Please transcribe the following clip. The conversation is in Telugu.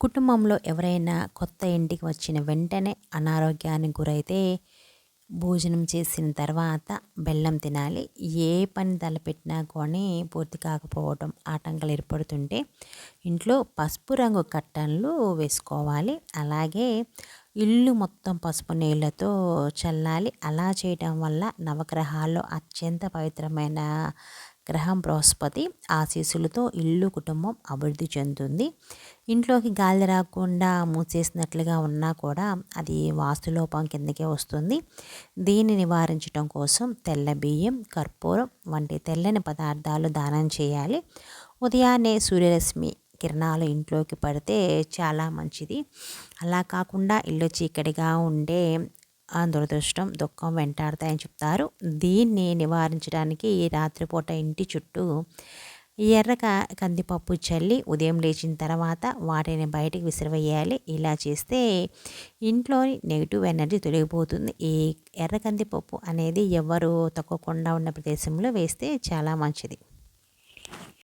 కుటుంబంలో ఎవరైనా కొత్త ఇంటికి వచ్చిన వెంటనే అనారోగ్యానికి గురైతే భోజనం చేసిన తర్వాత బెల్లం తినాలి. ఏ పని తలపెట్టినా కానీ పూర్తి కాకపోవడం ఆటంకాలు ఏర్పడుతుంటే ఇంట్లో పసుపు రంగు కట్టన్లు వేసుకోవాలి. అలాగే ఇల్లు మొత్తం పసుపు నీళ్ళతో చల్లాలి. అలా చేయడం వల్ల నవగ్రహాల్లో అత్యంత పవిత్రమైన గ్రహం బృహస్పతి. ఆశీస్సులతో ఇల్లు కుటుంబం అభివృద్ధి చెందుతుంది. ఇంట్లోకి గాలి రాకుండా మూసేసినట్లుగా ఉన్నా కూడా అది వాస్తులోపం కిందకే వస్తుంది. దీన్ని నివారించడం కోసం తెల్ల బియ్యం కర్పూరం వంటి తెల్లని పదార్థాలు దానం చేయాలి. ఉదయాన్నే సూర్యరశ్మి కిరణాలు ఇంట్లోకి పడితే చాలా మంచిది. అలా కాకుండా ఇల్లు చీకటిగా ఉండే దురదృష్టం దుఃఖం వెంటాడతాయని చెప్తారు. దీన్ని నివారించడానికి రాత్రిపూట ఇంటి చుట్టూ ఎర్ర కందిపప్పు చల్లి ఉదయం లేచిన తర్వాత వాటిని బయటికి విసిరివేయాలి. ఇలా చేస్తే ఇంట్లోని నెగిటివ్ ఎనర్జీ తొలగిపోతుంది. ఈ ఎర్ర కందిపప్పు అనేది ఎవరు తక్కువకుండా ఉన్న ప్రదేశంలో వేస్తే చాలా మంచిది.